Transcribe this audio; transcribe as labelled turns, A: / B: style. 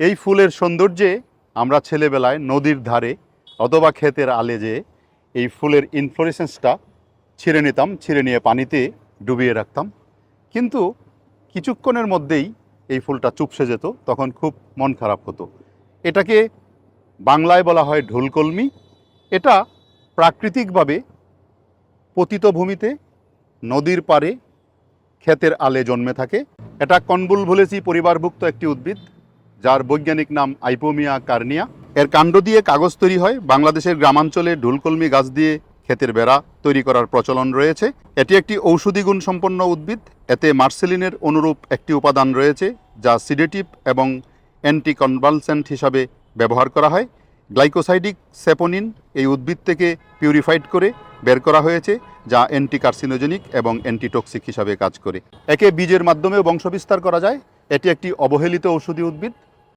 A: এই ফুলের সৌন্দর্যে আমরা ছেলেবেলায় নদীর ধারে অথবা ক্ষেতের আলে যে এই ফুলের ইনফ্লোরেসেন্সটা ছিঁড়ে নিতাম, ছিঁড়ে নিয়ে পানিতে ডুবিয়ে রাখতাম। কিন্তু কিছুক্ষণের মধ্যেই এই ফুলটা চুপসে যেত, তখন খুব মন খারাপ হতো। এটাকে বাংলায় বলা হয় ঢোলকলমি। এটা প্রাকৃতিকভাবে পতিত ভূমিতে নদীর পাড়ে ক্ষেতের আলে জন্মে থাকে। এটা কনবুলভুলেসি পরিবারভুক্ত একটি উদ্ভিদ। যার বৈজ্ঞানিক নাম আইপোমিয়া কার্নিয়া। এর কাণ্ড দিয়ে কাগজ তৈরি হয়, বাংলাদেশের গ্রামাঞ্চলে ঢুলকলমি গাছ দিয়ে ক্ষেতের বেড়া তৈরি করার প্রচলন রয়েছে। এটি একটি ঔষধি গুণ সম্পন্ন উদ্ভিদ। এতে মার্সেলিনের অনুরূপ একটি উপাদান রয়েছে, যা সিডেটিভ এবং অ্যান্টি কনভালসেন্ট হিসাবে ব্যবহার করা হয়। গ্লাইকোসাইডিক সেপোনিন এই উদ্ভিদ থেকে পিউরিফাইড করে বের করা হয়েছে, যা অ্যান্টি কার্সিনোজেনিক এবং অ্যান্টিটক্সিক হিসাবে কাজ করে। একে বীজের মাধ্যমেও বংশবিস্তার করা যায়। এটি একটি অবহেলিত ঔষধি উদ্ভিদ।